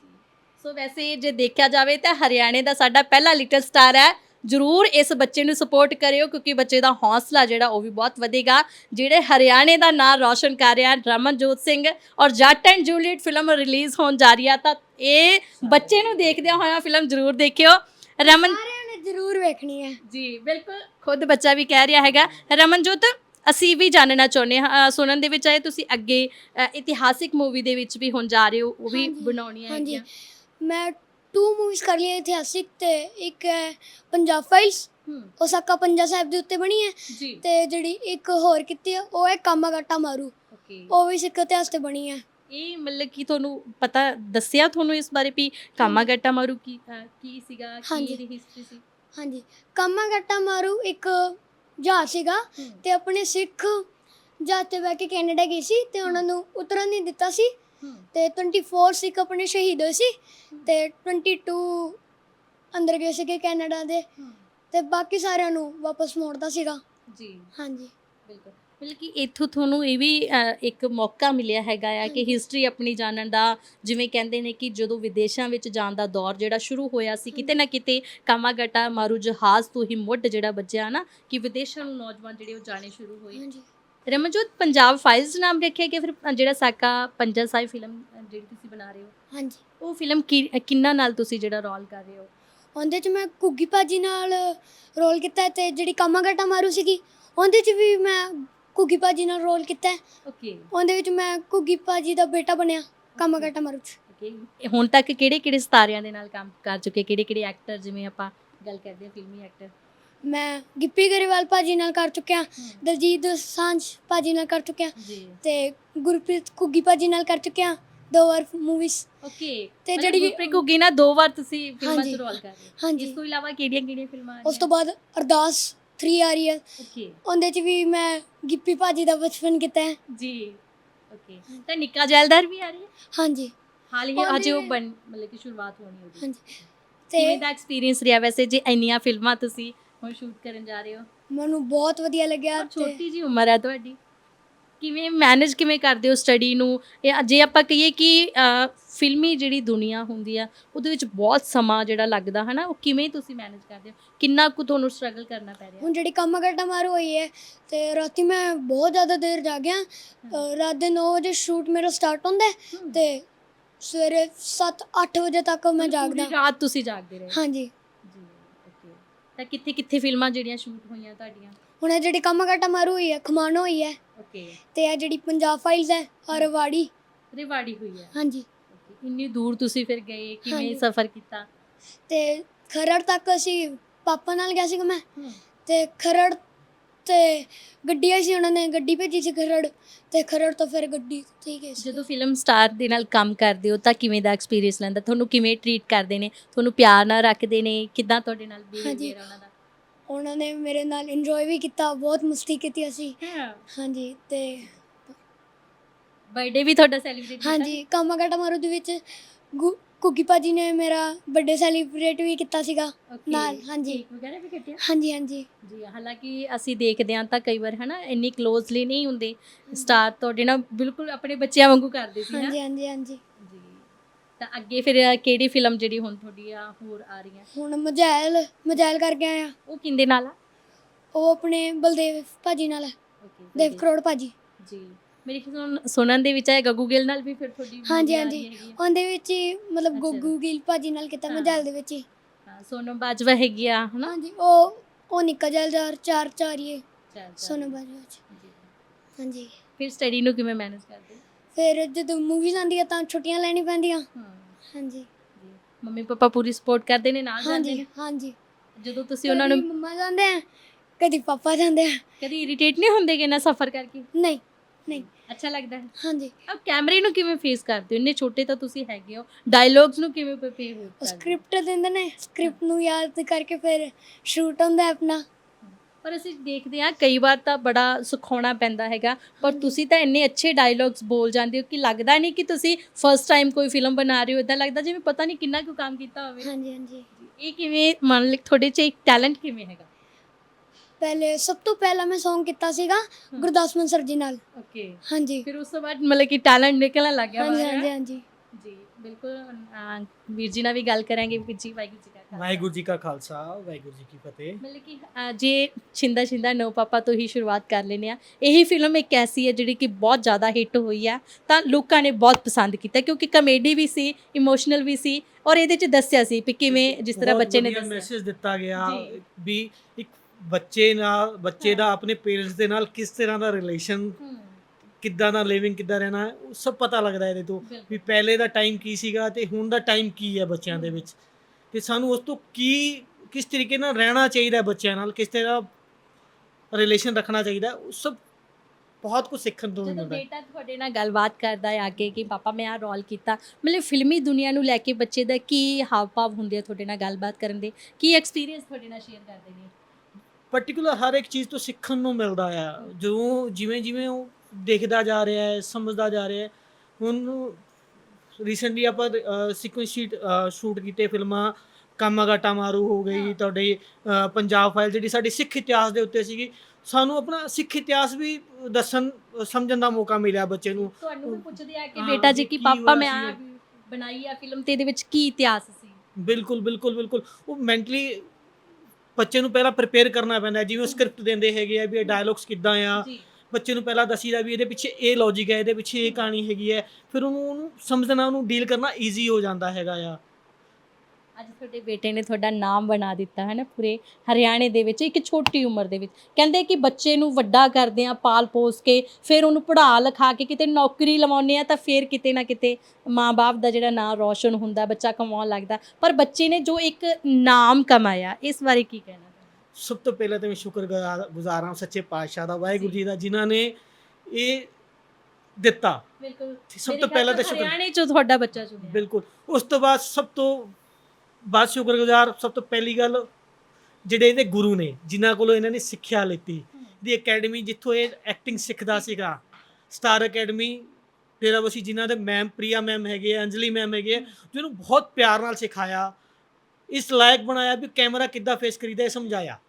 ਸੋ ਵੈਸੇ ਜੇ ਦੇਖਿਆ ਜਾਵੇ ਤਾਂ ਹਰਿਆਣੇ ਦਾ ਸਾਡਾ ਪਹਿਲਾ ਲਿਟਲ ਸਟਾਰ ਹੈ। ਜਰੂਰ ਇਸ ਬੱਚੇ ਨੂੰ ਸਪੋਰਟ ਕਰਿਓ ਕਿਉਂਕਿ ਬੱਚੇ ਦਾ ਹੌਸਲਾ ਜਿਹੜਾ ਉਹ ਵੀ ਬਹੁਤ ਵਧੇਗਾ। ਜਿਹੜੇ ਹਰਿਆਣੇ ਦਾ ਨਾਮ ਰੌਸ਼ਨ ਕਰ ਰਿਹਾ ਰਮਨਜੋਤ ਸਿੰਘ ਔਰ ਜੱਟ ਐਂਡ ਜੂਲੀਅਟ ਫਿਲਮ ਰਿਲੀਜ਼ ਹੋਣ ਜਾ ਰਹੀ ਆ ਤਾਂ ਇਹ ਬੱਚੇ ਨੂੰ ਦੇਖਦਿਆਂ ਹੋਇਆ ਫਿਲਮ ਜਰੂਰ ਦੇਖਿਓ। ਰਮਨ ਸਾਰਿਆਂ ਨੇ ਜ਼ਰੂਰ ਵੇਖਣੀ ਹੈ। ਜੀ ਬਿਲਕੁਲ ਖੁਦ ਬੱਚਾ ਵੀ ਕਹਿ ਰਿਹਾ ਹੈਗਾ। ਰਮਨਜੋਤ ਅਸੀਂ ਵੀ ਜਾਣਨਾ ਚਾਹੁੰਦੇ ਹਾਂ ਸੁਣਨ ਦੇ ਵਿੱਚ ਆਏ ਤੁਸੀਂ ਅੱਗੇ ਇਤਿਹਾਸਿਕ ਮੂਵੀ ਦੇ ਵਿੱਚ ਵੀ ਹੁਣ ਜਾ ਰਹੇ ਹੋ ਉਹ ਵੀ ਹਾਂਜੀ, ਬਣਾਉਣੀਆਂ ਹਾਂਜੀ। ਮੈਂ ਟੂ ਮੂਵੀਜ਼ ਕਰ ਲਈਆਂ ਇਤਿਹਾਸਿਕ ਤੇ ਇੱਕ ਹੈ ਪੰਜਾਬ ਫਾਈਲਸ ਉਹ ਸਾਕਾ ਪੰਜਾ ਸਾਹਿਬ ਦੇ ਉੱਤੇ ਬਣੀ ਹੈ ਜੀ। ਤੇ ਜਿਹੜੀ ਇੱਕ ਹੋਰ ਕੀਤੀ ਹੈ ਉਹ ਹੈ ਕਾਮਾਗਾਟਾ ਮਾਰੂ। ਓਕੇ। ਉਹ ਵੀ ਸਿੱਖ ਇਤਿਹਾਸ ਤੇ ਬਣੀ ਹੈ। ਇਹ ਮਤਲਬ ਕਿ ਤੁਹਾਨੂੰ ਪਤਾ ਦੱਸਿਆ ਤੁਹਾਨੂੰ ਇਸ ਬਾਰੇ ਵੀ ਕਾਮਾਗਾਟਾ ਮਾਰੂ ਕੀ ਸੀਗਾ ਕੀ ਹਾਂਜੀ। ਇਹਦੀ ਹਿਸਟਰੀ ਸੀ? ਹਾਂਜੀ। ਕਾਮਾਗਾਟਾ ਮਾਰੂ ਇੱਕ ਜਹਾਜ਼ ਸੀਗਾ ਤੇ ਆਪਣੇ ਸਿੱਖ ਜਹਾਜ਼ ਤੇ ਬਹਿ ਕੇ ਕੈਨੇਡਾ ਗਏ ਸੀ ਤੇ ਉਹਨਾਂ ਨੂੰ ਉਤਰਨ ਨਹੀਂ ਦਿੱਤਾ ਸੀ। ਤੇ 24 ਸਿੱਖ ਆਪਣੇ ਸ਼ਹੀਦ ਹੋਏ ਸੀ ਤੇ 22 ਅੰਦਰ ਗਏ ਸੀਗੇ ਕੈਨੇਡਾ ਦੇ ਤੇ ਬਾਕੀ ਸਾਰਿਆਂ ਨੂੰ ਵਾਪਸ ਮੋੜਦਾ ਸੀਗਾ। ਜੀ। ਹਾਂਜੀ। ਬਿਲਕੁਲ। ਮਤਲਬ ਕਿ ਇੱਥੋਂ ਤੁਹਾਨੂੰ ਇਹ ਵੀ ਇੱਕ ਮੌਕਾ ਮਿਲਿਆ ਹੈਗਾ ਆ ਕਿ ਹਿਸਟਰੀ ਆਪਣੀ ਜਾਣਨ ਦਾ ਜਿਵੇਂ ਕਹਿੰਦੇ ਨੇ ਕਿ ਜਦੋਂ ਵਿਦੇਸ਼ਾਂ ਵਿੱਚ ਜਾਣ ਦਾ ਦੌਰ ਜਿਹੜਾ ਸ਼ੁਰੂ ਹੋਇਆ ਸੀ ਕਿਤੇ ਨਾ ਕਿਤੇ ਕਾਮਾਗਾਟਾ ਮਾਰੂ ਜਹਾਜ਼ ਤੋਂ ਹੀ ਮੁੱਢ ਜਿਹੜਾ ਵੱਜਿਆ ਨਾ ਕਿ ਵਿਦੇਸ਼ਾਂ ਨੂੰ ਨੌਜਵਾਨ ਜਿਹੜੇ ਉਹ ਜਾਣੇ ਸ਼ੁਰੂ ਹੋਏ। ਰਮਨਜੋਤ ਪੰਜਾਬ ਫਾਈਲਸ ਨਾਮ ਰੱਖਿਆ ਕਿ ਫਿਰ ਜਿਹੜਾ ਸਾਕਾ ਪੰਜਾ ਸਾਹਿਬ ਫਿਲਮ ਜਿਹੜੀ ਤੁਸੀਂ ਬਣਾ ਰਹੇ ਹੋ ਹਾਂਜੀ। ਉਹ ਫਿਲਮ ਕਿੰਨਾ ਨਾਲ ਤੁਸੀਂ ਜਿਹੜਾ ਰੋਲ ਕਰ ਰਹੇ ਹੋ? ਉਹਦੇ ਚ ਮੈਂ ਕੁੱਗੀ ਭਾਜੀ ਨਾਲ ਰੋਲ ਕੀਤਾ ਤੇ ਜਿਹੜੀ ਕਾਮਾਗਾਟਾ ਮਾਰੂ ਸੀਗੀ ਉਹਦੇ ਚ ਵੀ ਮੈਂ ਕੁੱਗੀ ਭਾਜੀ ਨਾਲ ਰੋਲ ਕੀਤਾ। ਓਕੇ ਉਹਦੇ ਵਿੱਚ ਮੈਂ ਕੁੱਗੀ ਭਾਜੀ ਦਾ ਬੇਟਾ ਬਣਿਆ ਕਾਮਾਗਾਟਾ ਮਾਰੂ ਚ। ਓਕੇ ਹੁਣ ਤੱਕ ਕਿਹੜੇ ਕਿਹੜੇ ਸਿਤਾਰਿਆਂ ਦੇ ਨਾਲ ਕੰਮ ਕਰ ਚੁੱਕੇ ਕਿਹੜੇ ਕਿਹੜੇ ਐਕਟਰ ਜਿਵੇਂ ਆਪਾਂ ਗੱਲ ਕਰਦੇ ਹਾਂ ਫਿਲਮੀ ਐਕਟਰ ਮੈਂ ਗਿੱਪੀ ਗਰੇਵਾਲ ਭਾਜੀ ਨਾਲ ਕਰ ਚੁੱਕਿਆ ਦਲਜੀਤ ਦੋਸਾਂਝ ਭਾਜੀ ਨਾਲ ਕਰ ਚੁੱਕਿਆ ਜੀ। ਤੇ ਗੁਰਪ੍ਰੀਤ ਕੁੱਗੀ ਭਾਜੀ ਨਾਲ ਕਰ ਚੁੱਕਿਆ ਦੋ ਵਾਰ ਮੂਵੀਜ਼ ਓਕੇ ਤੇ ਜਿਹੜੀ- ਜਿਹੜੀ ਗੁਰਪ੍ਰੀਤ ਘੁੱਗੀ ਨਾ ਦੋ ਵਾਰ ਤੁਸੀਂ ਫਿਲਮਾਂ 'ਚ ਹਾਂਜੀ। ਰੋਲ ਕਰ ਰਹੇ ਹੋ ਹਾਂਜੀ। ਇਸ ਤੋਂ ਇਲਾਵਾ ਕਿਹੜੀਆਂ ਕਿਹੜੀਆਂ ਫਿਲਮਾਂ ਉਸ ਤੋਂ ਬਾਅਦ ਅਰਦਾਸ 3 ਆ ਰਹੀ ਹੈ। ਓਕੇ। ਉਹਦੇ ਚ ਵੀ ਮੈਂ ਗਿੱਪੀ ਭਾਜੀ ਦਾ ਬਚਪਨ ਕੀਤਾ ਹੈ। ਜੀ ਓਕੇ। ਤਾਂ ਨਿੱਕਾ ਜੈਲਦਾਰ ਵੀ ਆ ਰਹੀ? ਹੈ ਹਾਂਜੀ। ਹਾਲ ਹੀ ਉਹਦੇ- ਅਜੇ ਉਹ ਬਣ ਮਤਲਬ ਕਿ ਸ਼ੁਰੂਆਤ ਹੋਣੀ ਉਹਦੀ। ਹਾਂਜੀ। ਕਿਵੇਂ ਤੇ ਦਾ ਐਕਸਪੀਰੀਅੰਸ ਰਿਹਾ ਵੈਸੇ ਜੇ ਇੰਨੀਆਂ ਫਿਲਮਾਂ ਤੁਸੀਂ ਹੁਣ ਸ਼ੂਟ ਕਰਨ ਜਾ ਰਹੇ ਹੋ? ਮੈਨੂੰ ਬਹੁਤ ਵਧੀਆ ਲੱਗਿਆ ਔਰ ਤੇ ਛੋਟੀ ਜੀ ਉਮਰ ਹੈ ਤੁਹਾਡੀ। ਕਿਵੇਂ ਮੈਨੇਜ ਕਿਵੇਂ ਕਰਦੇ ਹੋ ਸਟੱਡੀ ਨੂੰ? ਇਹ ਜੇ ਆਪਾਂ ਕਹੀਏ ਕਿ ਅ, ਫਿਲਮੀ ਜਿਹੜੀ ਦੁਨੀਆ ਹੁੰਦੀ ਆ ਉਹਦੇ ਵਿੱਚ ਬਹੁਤ ਸਮਾਂ ਜਿਹੜਾ ਲੱਗਦਾ ਹਨਾ ਉਹ ਕਿਵੇਂ ਤੁਸੀਂ ਮੈਨੇਜ ਕਰਦੇ ਹੋ? ਕਿੰਨਾ ਕੁ ਤੁਹਾਨੂੰ ਸਟਰਗਲ ਕਰਨਾ ਪੈ ਰਿਹਾ? ਹੁਣ ਜਿਹੜੀ ਕੰਮ ਘਟਾ ਮਾਰੂ ਹੋਈ ਹੈ ਤੇ ਰਾਤੀ ਮੈਂ ਬਹੁਤ ਜ਼ਿਆਦਾ ਦੇਰ ਜਾਗਿਆ। ਅ, ਰਾਤ ਦੇ 9 ਵਜੇ ਸ਼ੂਟ ਮੇਰਾ ਸਟਾਰਟ ਹੁੰਦਾ ਹੈ। ਤੇ ਸਵੇਰੇ 7-8 ਵਜੇ ਤੱਕ ਮੈਂ ਜਾਗਦਾ। ਰਾਤ ਤੁਸੀਂ ਜਾਗਦੇ ਰਹੇ? ਹਾਂਜੀ। ਤਾਂ ਕਿੱਥੇ ਕਿੱਥੇ ਫਿਲਮਾਂ ਜਿਹੜੀਆਂ ਸ਼ੂਟ ਹੋਈਆਂ ਤੁਹਾਡੀਆਂ? ਹੁਣ ਇਹ ਜਿਹੜੀ ਕੰਮ ਘਟਾ ਮਾਰੂ ਹੋਈ ਹੈ ਖਮਾਣੋ ਹੋਈ ਹੈ। ਓਕੇ ਤੇ ਇਹ ਜਿਹੜੀ ਪੰਜਾਬ ਫਾਈਲਸ ਹੈ ਹਰਵਾੜੀ। ਰਿਵਾੜੀ ਹੋਈ ਹੈ। ਹਾਂਜੀ। Okay, ਇੰਨੀ ਦੂਰ ਤੁਸੀਂ ਫਿਰ ਗਏ ਕਿਵੇਂ ਹਾਂਜੀ। ਸਫ਼ਰ ਕੀਤਾ? ਤੇ ਖਰੜ ਤੱਕ ਅਸੀਂ ਪਾਪਾ ਨਾਲ ਗਿਆ ਸੀਗਾ ਮੈਂ। ਤੇ ਖਰੜ ਤੇ ਗੱਡੀ ਆਈ ਸੀ ਉਹਨਾਂ ਨੇ ਗੱਡੀ ਭੇਜੀ ਸੀ ਖਰੜ ਤੇ ਖਰੜ ਤੋਂ ਫਿਰ ਗੱਡੀ ਠੀਕ ਹੈ ਜਦੋਂ ਫਿਲਮ ਸਟਾਰ ਦੇ ਨਾਲ ਕੰਮ ਕਰਦੇ ਹੋ ਤਾਂ ਕਿਵੇਂ ਦਾ ਐਕਸਪੀਰੀਅੰਸ ਲੈਂਦਾ? ਤੁਹਾਨੂੰ ਕਿਵੇਂ ਟਰੀਟ ਕਰਦੇ ਨੇ? ਤੁਹਾਨੂੰ ਪਿਆਰ ਨਾਲ ਰੱਖਦੇ ਨੇ? ਕਿੱਦਾਂ ਤੁਹਾਡੇ ਨਾਲ। ਬਿਹੇਵੀਅਰ ਉਹਨਾਂ ਦਾ? ਉਹਨਾਂ ਨੇ ਮੇਰੇ ਨਾਲ ਇੰਜੋਏ ਵੀ ਕੀਤਾ ਬਹੁਤ ਮਸਤੀ ਕੀਤੀ ਅਸੀਂ। ਹਾਂਜੀ ਤੇ ਬਰਥਡੇ ਵੀ ਤੁਹਾਡਾ ਸੈਲੀਬ੍ਰੇਟ ਕੀਤਾ? ਹਾਂਜੀ ਕਾਮਾਗਾਟਾ ਮਾਰੂ ਦੇ ਵਿੱਚ ਗੁ- ਕੁੱਗੀ ਭਾਜੀ ਨੇ ਮੇਰਾ ਬਰਥਡੇ ਸੈਲੀਬ੍ਰੇਟ ਵੀ ਕੀਤਾ ਸੀਗਾ Okay, ਨਾਲ, ਹਾਂਜੀ। ਵਗੈਰਾ ਵੀ ਕੱਟਿਆ? ਹਾਂਜੀ ਹਾਂਜੀ। ਜੀ ਹਾਲਾਂਕਿ ਅਸੀਂ ਦੇਖਦੇ ਹਾਂ ਤਾਂ ਕਈ ਵਾਰ ਹਨਾ ਇੰਨੀ ਕਲੋਜ਼ਲੀ ਨਹੀਂ ਹੁੰਦੇ। ਸਟਾਰ ਤੁਹਾਡੇ ਨਾਲ ਬਿਲਕੁਲ ਆਪਣੇ ਬੱਚਿਆਂ ਵਾਂਗੂ ਕਰਦੇ ਸੀ ਨਾ? ਹਾਂਜੀ ਹਾਂਜੀ। ਹਾਂਜੀ ਜੀ। ਤਾਂ ਅੱਗੇ ਫਿਰ ਕਿਹੜੀ ਫਿਲਮ ਜਿਹੜੀ ਹੁਣ ਤੁਹਾਡੀ ਆ ਹੋਰ ਆ ਰਹੀ ਹੁਣ ਮਜੈਲ ਮਜੈਲ ਕਰਕੇ ਆਇਆ ਉਹ ਕਿੰਦੇ ਨਾਲ ਆ? ਉਹ ਆਪਣੇ ਬਲਦੇਵ ਭਾਜੀ ਨਾਲ। ਦੇਵ ਕਰੋੜ ਭਾਜੀ। ਜੀ। ਮੇਰੀ ਸੁਣ- ਸੁਣਨ ਦੇ ਵਿੱਚ ਹੈ ਗੱਗੂ ਗਿੱਲ ਨਾਲ ਵੀ ਫਿਰ ਤੁਹਾਡੀ ਹਾਂਜੀ, ਹਾਂਜੀ। ਉਹਦੇ ਵਿੱਚ ਹੀ ਮਤਲਬ। ਗੋਗੂ ਗਿੱਲ ਭਾਜੀ ਨਾਲ ਕੀਤਾ। ਮਜਾਲ ਦੇ ਵਿੱਚ ਹੀ। ਹਾਂ, ਸੋਨਮ ਬਾਜਵਾ ਹੈਗੀ ਆ ਹਨਾ? ਹਾਂਜੀ ਉਹ ਉਹ ਨਿੱਕਾ ਜਲਦਾਰ ਚਾਰ ਚਾਰ ਹੀ ਹੈ, ਚੱਲ, ਚੱਲ। ਸੋਨਮ ਬਾਜਵਾ ਚ। ਜੀ। ਹਾਂਜੀ। ਫਿਰ ਸਟੱਡੀ ਨੂੰ ਕਿਵੇਂ ਮੈਨੇਜ ਕਰਦੇ? ਫਿਰ ਜਦੋਂ ਮੂਵੀਜ਼ ਆਉਂਦੀ ਆ ਤਾਂ ਛੁੱਟੀਆਂ ਲੈਣੀ ਪੈਂਦੀਆਂ। ਹਾਂ। ਹਾਂਜੀ। ਮੰਮੀ ਪਾਪਾ ਪੂਰੀ ਸਪੋਰਟ ਕਰਦੇ ਨੇ ਨਾਲ ਜਾਂਦੇ ਨੇ? ਹਾਂਜੀ। ਜਦੋਂ ਤੁਸੀਂ ਉਹਨਾਂ ਨੂੰ ਮੰਮਾ ਜਾਂਦੇ ਆ ਕਦੀ ਪਾਪਾ ਜਾਂਦੇ ਆ। ਕਦੀ ਇਰੀਟੇਟ ਨਹੀਂ ਹੁੰਦੇ ਕਿ ਨਾ ਸਫਰ ਕਰਕੇ? ਨਹੀਂ। ਨਹੀਂ। ਅੱਛਾ ਲੱਗਦਾ ਹੈ। ਹਾਂਜੀ। ਅਬ ਕੈਮਰੇ ਨੂੰ ਕਿਵੇਂ ਫੇਸ ਕਰਦੇ ਹੋ? ਇੰਨੇ ਛੋਟੇ ਤਾਂ ਤੁਸੀਂ ਹੈਗੇ ਹੋ। ਡਾਇਲੌਗਸ ਨੂੰ ਕਿਵੇਂ ਪ੍ਰਪੇਅਰ ਕਰਦੇ ਹੋ? ਸਕ੍ਰਿਪਟ ਦਿੰਦੇ ਨੇ। ਸਕ੍ਰਿਪਟ ਨੂੰ ਯਾਦ ਕਰਕੇ ਫਿਰ ਸ਼ੂਟ ਹੁੰਦਾ ਆਪਣਾ। ਪਰ ਅਸੀਂ ਦੇਖਦੇ ਹਾਂ ਕਈ ਵਾਰ ਤਾਂ ਬੜਾ ਸੁਖਾਉਣਾ ਪੈਂਦਾ ਹੈਗਾ। ਪਰ ਤੁਸੀਂ ਤਾਂ ਇੰਨੇ ਅੱਛੇ ਡਾਇਲੌਗਸ ਬੋਲ ਜਾਂਦੇ ਹੋ ਕਿ ਲੱਗਦਾ ਨਹੀਂ ਕਿ ਤੁਸੀਂ ਫਰਸਟ ਟਾਈਮ ਕੋਈ ਫਿਲਮ ਬਣਾ ਰਹੇ ਹੋ। ਇਦਾਂ ਲੱਗਦਾ ਜਿਵੇਂ ਪਤਾ ਨਹੀਂ ਕਿੰਨਾ ਕੁ ਕੰਮ ਕੀਤਾ ਹੋਵੇ। ਹਾਂਜੀ ਹਾਂਜੀ। ਇਹ ਕਿਵੇਂ ਮੰਨ ਲਿਆ ਤੁਹਾਡੇ 'ਚ ਇੱਕ ਟੈਲੈਂਟ ਕਿਵੇਂ ਹੈਗਾ? ਪਹਿਲੇ ਸਭ ਤੋਂ ਪਹਿਲਾਂ ਮੈਂ Song ਕੀਤਾ ਸੀਗਾ ਗੁਰਦਾਸ ਮਾਨ ਸਰ ਜੀ ਨਾਲ। ਓਕੇ ਹਾਂਜੀ। ਫਿਰ ਉਸ ਤੋਂ ਬਾਅਦ ਮਤਲਬ ਕਿ ਟੈਲੈਂਟ ਨਿਕਲਣ ਲੱਗ ਗਿਆ ਹਾਂਜੀ ਬਾਹਰ, ਹਾਂਜੀ ਹੈਂ? ਹਾਂਜੀ। ਜੀ ਬਿਲਕੁਲ ਅਹ, ਵੀਰ ਜੀ ਨਾਲ ਵੀ ਗੱਲ ਕਰਾਂਗੇ ਵੀਰ ਜੀ ਵਾਹਿਗੁਰੂ ਜੀ ਕਾ ਖਾਲਸਾ। ਵਾਹਿਗੁਰੂ ਜੀ ਕਾ ਖਾਲਸਾ ਵਾਹਿਗੁਰੂ ਜੀ ਕੀ ਫਤਿਹ। ਮਤਲਬ ਕਿ ਅਹ, ਜੇ ਛਿੰਦਾ ਛਿੰਦਾ ਨੋ ਪਾਪਾ ਤੋਂ ਹੀ ਸ਼ੁਰੂਆਤ ਕਰ ਲੈਨੇ ਆ ਇਹੀ ਫਿਲਮ ਇੱਕ ਐਸੀ ਹੈ ਜਿਹੜੀ ਕਿ ਬਹੁਤ ਜ਼ਿਆਦਾ ਹਿੱਟ ਹੋਈ ਆ ਤਾਂ ਲੋਕਾਂ ਨੇ ਬਹੁਤ ਪਸੰਦ ਕੀਤਾ ਕਿਉਂਕਿ ਕਮੇਡੀ ਵੀ ਸੀ ਇਮੋਸ਼ਨਲ ਵੀ ਸੀ ਔਰ ਇਹਦੇ ਚ ਦੱਸਿਆ ਸੀ ਕਿ ਕਿਵੇਂ ਜਿਸ ਤਰ੍ਹਾਂ ਬੱਚੇ ਨੇ ਦੱਸਿਆ। ਮੈਸੇਜ ਦਿੱਤਾ ਗਿਆ ਜੀ। ਵੀ ਇੱਕ ਬੱਚੇ ਨਾਲ ਬੱਚੇ ਦਾ ਆਪਣੇ ਪੇਰੈਂਟਸ ਦੇ ਨਾਲ ਕਿਸ ਤਰ੍ਹਾਂ ਦਾ ਰਿਲੇਸ਼ਨ ਕਿੱਦਾਂ ਦਾ ਲਿਵਿੰਗ ਕਿੱਦਾਂ ਰਹਿਣਾ ਹੈ, ਉਹ ਸਭ ਪਤਾ ਲੱਗਦਾ ਇਹਦੇ ਤੋਂ। ਵੀ ਪਹਿਲੇ ਦਾ ਟਾਈਮ ਕੀ ਸੀਗਾ ਤੇ ਹੁਣ ਦਾ ਟਾਈਮ ਕੀ ਹੈ ਬੱਚਿਆਂ ਦੇ ਵਿੱਚ? ਤੇ ਸਾਨੂੰ ਉਸ ਤੋਂ ਕੀ ਕਿਸ ਤਰੀਕੇ ਨਾਲ ਰਹਿਣਾ ਚਾਹੀਦਾ ਹੈ ਬੱਚਿਆਂ ਨਾਲ ਕਿਸ ਤਰ੍ਹਾਂ ਰਿਲੇਸ਼ਨ ਰੱਖਣਾ ਚਾਹੀਦਾ ਹੈ, ਉਹ ਸਭ ਬਹੁਤ ਕੁਝ ਸਿੱਖਣ ਨੂੰ ਜਦੋਂ ਮਿਲਦਾ। ਹੈ ਬੇਟਾ ਤੁਹਾਡੇ ਨਾਲ ਗੱਲਬਾਤ ਕਰਦਾ ਹੈ ਆ ਕੇ ਕਿ ਪਾਪਾ ਮੈਂ ਆ ਰੋਲ ਕੀਤਾ ਮਤਲਬ ਫਿਲਮੀ ਦੁਨੀਆ ਨੂੰ ਲੈ ਕੇ ਬੱਚੇ ਦਾ ਕੀ ਹਾਵ ਭਾਵ ਹੁੰਦੇ ਆ ਤੁਹਾਡੇ ਨਾਲ ਗੱਲਬਾਤ ਕਰਨ ਦੇ? ਕੀ ਐਕਸਪੀਰੀਅੰਸ ਤੁਹਾਡੇ ਨਾਲ ਸ਼ੇਅਰ ਕਰਦੇ ਨੇ? ਪਰਟੀਕੂਲਰ ਹਰ ਇੱਕ ਚੀਜ਼ ਤੋਂ ਸਿੱਖਣ ਨੂੰ ਮਿਲਦਾ ਆ। ਜੋ ਜਿਵੇਂ ਜਿਵੇਂ ਉਹ ਦੇਖਦਾ ਜਾ ਰਿਹਾ ਹੈ ਸਮਝਦਾ ਜਾ ਰਿਹਾ ਹੈ ਹੁਣ ਰੀਸੈਂਟਲੀ ਆਪਾਂ ਸੀਕੁਐਂਸ ਸ਼ੀਟ ਸ਼ੂਟ ਕੀਤੇ ਫਿਲਮਾਂ ਕਾਮਾਗਾਟਾ ਮਾਰੂ ਹੋ ਗਈ। ਤੁਹਾਡੇ ਪੰਜਾਬ ਫਾਈਲ ਜਿਹੜੀ ਸਾਡੀ ਸਿੱਖ ਇਤਿਹਾਸ ਦੇ ਉੱਤੇ ਸੀਗੀ ਸਾਨੂੰ ਆਪਣਾ ਸਿੱਖ ਇਤਿਹਾਸ ਵੀ ਦੱਸਣ ਸਮਝਣ ਦਾ ਮੌਕਾ ਮਿਲਿਆ ਬੱਚੇ ਨੂੰ। ਤੁਹਾਨੂੰ ਵੀ ਪੁੱਛਦੇ ਆ ਕਿ ਬੇਟਾ ਜੀ ਕਿ ਪਾਪਾ ਮੈਂ ਬਣਾਈ ਆ ਫਿਲਮ ਤੇ ਇਹਦੇ ਵਿੱਚ ਕੀ ਇਤਿਹਾਸ ਸੀ? ਬਿਲਕੁਲ ਬਿਲਕੁਲ ਬਿਲਕੁਲ। ਉਹ ਮੈਂਟਲੀ ਬੱਚੇ ਨੂੰ ਪਹਿਲਾਂ ਪ੍ਰਿਪੇਅਰ ਕਰਨਾ ਪੈਂਦਾ ਹੈ। ਜਿਵੇਂ ਸਕ੍ਰਿਪਟ ਦਿੰਦੇ ਹੈਗੇ ਆ ਵੀ ਇਹ ਡਾਇਲੌਗਸ ਕਿੱਦਾਂ ਆ। ਜੀ। ਬੱਚੇ ਨੂੰ ਪਹਿਲਾਂ ਦੱਸੀਦਾ ਵੀ ਇਹਦੇ ਪਿੱਛੇ ਇਹ ਲੌਜੀਕ ਹੈ ਇਹਦੇ ਪਿੱਛੇ ਇਹ ਕਹਾਣੀ ਹੈਗੀ ਹੈ। ਫਿਰ ਉਹਨੂੰ ਉਹਨੂੰ ਸਮਝਣਾ ਉਹਨੂੰ ਡੀਲ ਕਰਨਾ ਈਜ਼ੀ ਹੋ ਜਾਂਦਾ ਹੈਗਾ ਆ। ਅੱਜ ਤੁਹਾਡੇ ਬੇਟੇ ਨੇ ਤੁਹਾਡਾ ਨਾਮ ਬਣਾ ਦਿੱਤਾ ਹੈ ਨਾ ਪੂਰੇ ਹਰਿਆਣੇ ਦੇ ਵਿੱਚ ਇੱਕ ਛੋਟੀ ਉਮਰ ਦੇ ਵਿੱਚ। ਕਹਿੰਦੇ ਕਿ ਬੱਚੇ ਨੂੰ ਵੱਡਾ ਕਰਦੇ ਆ ਪਾਲ ਪੋਸ ਕੇ ਫਿਰ ਉਹਨੂੰ ਪੜ੍ਹਾ ਲਿਖਾ ਕੇ ਕਿਤੇ ਨੌਕਰੀ ਲਵਾਉਂਦੇ ਆ ਤਾਂ ਫਿਰ ਕਿਤੇ ਨਾ ਕਿਤੇ ਮਾਂ-ਬਾਪ ਦਾ ਜਿਹੜਾ ਨਾਮ ਰੌਸ਼ਨ ਹੁੰਦਾ ਬੱਚਾ ਕਮਾਉਣ ਲੱਗਦਾ। ਪਰ ਬੱਚੇ ਨੇ ਜੋ ਇੱਕ ਨਾਮ ਕਮਾਇਆ ਇਸ ਬਾਰੇ ਕੀ ਕਹਿਣਾ? ਸਭ ਤੋਂ ਪਹਿਲਾਂ ਤਾਂ ਮੈਂ ਸ਼ੁਕਰਗੁਜ਼ਾਰ ਗੁਜ਼ਾਰ ਹਾਂ ਸੱਚੇ ਪਾਤਸ਼ਾਹ ਦਾ ਵਾਹਿਗੁਰੂ ਜੀ ਦਾ ਜਿਨ੍ਹਾਂ ਨੇ ਇਹ ਦਿੱਤਾ। ਬਿਲਕੁਲ। ਸਭ ਤੋਂ ਪਹਿਲਾਂ ਤਾਂ ਸ਼ੁਕਰ ਹਰਿਆਣੇ ਚੋਂ ਤੁਹਾਡਾ ਬੱਚਾ ਚੁਣਿਆ। ਬਿਲਕੁਲ। ਉਸ ਤੋਂ ਬਾਅਦ ਸਭ ਤੋਂ ਬਸ ਸ਼ੁਕਰਗੁਜ਼ਾਰ ਸਭ ਤੋਂ ਪਹਿਲੀ ਗੱਲ ਜਿਹੜੇ ਇਹਦੇ ਗੁਰੂ ਨੇ, ਜਿਨ੍ਹਾਂ ਕੋਲੋਂ ਇਹਨਾਂ ਨੇ ਸਿੱਖਿਆ ਲਿੱਤੀ। ਦੀ ਅਕੈਡਮੀ ਜਿੱਥੋਂ ਇਹ ਐਕਟਿੰਗ ਸਿੱਖਦਾ ਸੀਗਾ ਸਟਾਰ ਅਕੈਡਮੀ ਡੇਰਾ ਬਸੀ ਜਿਨ੍ਹਾਂ ਦੇ ਮੈਮ ਪ੍ਰਿਆ ਮੈਮ ਹੈਗੇ ਆ, ਅੰਜਲੀ ਮੈਮ ਹੈਗੇ ਆ ਜਿਹਨੂੰ ਬਹੁਤ ਪਿਆਰ ਨਾਲ ਸਿਖਾਇਆ, ਇਸ ਲਾਇਕ ਬਣਾਇਆ ਵੀ ਕੈਮਰਾ ਕਿੱਦਾਂ ਫੇਸ ਕਰੀਦਾ ਇਹ ਸਮਝਾਇਆ।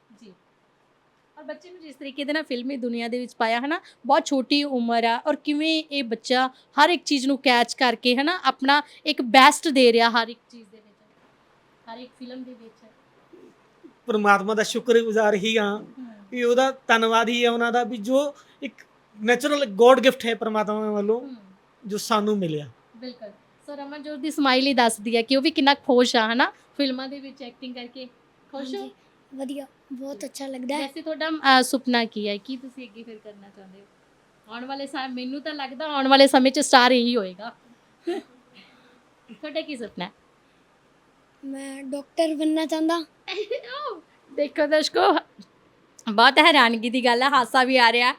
ਔਰ ਬੱਚੇ ਨੂੰ ਜਿਸ ਤਰੀਕੇ ਦੇ ਨਾਲ ਫਿਲਮੀ ਦੁਨੀਆ ਦੇ ਵਿੱਚ ਪਾਇਆ ਹੈ ਨਾ ਬਹੁਤ ਛੋਟੀ ਉਮਰ ਆ ਔਰ ਕਿਵੇਂ ਇਹ ਬੱਚਾ ਹਰ ਇੱਕ ਚੀਜ਼ ਨੂੰ ਕੈਚ ਕਰਕੇ ਹੈ ਨਾ ਆਪਣਾ ਇੱਕ ਬੈਸਟ ਦੇ ਰਿਹਾ ਹਰ ਇੱਕ ਚੀਜ਼ ਦੇ ਹਰ ਇੱਕ ਫਿਲਮ ਦੇ ਵਿੱਚ। ਪਰਮਾਤਮਾ ਦਾ ਸ਼ੁਕਰਗੁਜ਼ਾਰ ਹੀ ਹਾਂ ਵੀ ਉਹਦਾ ਧੰਨਵਾਦ ਹੀ ਹੈ ਉਹਨਾਂ ਦਾ ਵੀ ਜੋ ਇੱਕ ਨੈਚੁਰਲ ਗੋਡ ਗਿਫਟ ਹੈ ਪਰਮਾਤਮਾ ਵੱਲੋਂ ਜੋ ਸਾਨੂੰ ਮਿਲਿਆ। ਬਿਲਕੁਲ। ਸੋ ਰਮਨਜੋਤ ਦੀ ਸਮਾਈਲ ਹੀ ਦੱਸਦੀ ਹੈ ਕਿ ਉਹ ਵੀ ਕਿੰਨਾ ਖੁਸ਼ ਆ ਹੈ ਨਾ ਫਿਲਮਾਂ ਦੇ ਵਿੱਚ ਐਕਟਿੰਗ ਕਰਕੇ। ਖੁਸ਼ ਹੋ? ਵਧੀਆ। ਬਹੁਤ ਅੱਛਾ ਲੱਗਦਾ ਹੈ। ਵੈਸੇ ਤੁਹਾਡਾ ਸੁਪਨਾ ਕੀ ਹੈ? ਕੀ ਤੁਸੀਂ ਅੱਗੇ ਫਿਰ ਕਰਨਾ ਚਾਹੁੰਦੇ ਹੋ? ਆਉਣ ਵਾਲੇ ਸਮੇਂ ਮੈਨੂੰ ਤਾਂ ਲੱਗਦਾ ਆਉਣ ਵਾਲੇ ਸਮੇਂ 'ਚ ਸਟਾਰ ਇਹੀ ਹੋਏਗਾ। ਤੁਹਾਡਾ ਕੀ ਸੁਪਨਾ ਹੈ? ਮੈਂ ਡਾਕਟਰ ਬਣਨਾ ਚਾਹੁੰਦਾ। ਦੇਖੋ ਦਰਸ਼ਕੋ ਬਹੁਤ ਹੈਰਾਨਗੀ ਦੀ ਗੱਲ ਹੈ ਹਾਸਾ ਵੀ ਆ ਰਿਹਾ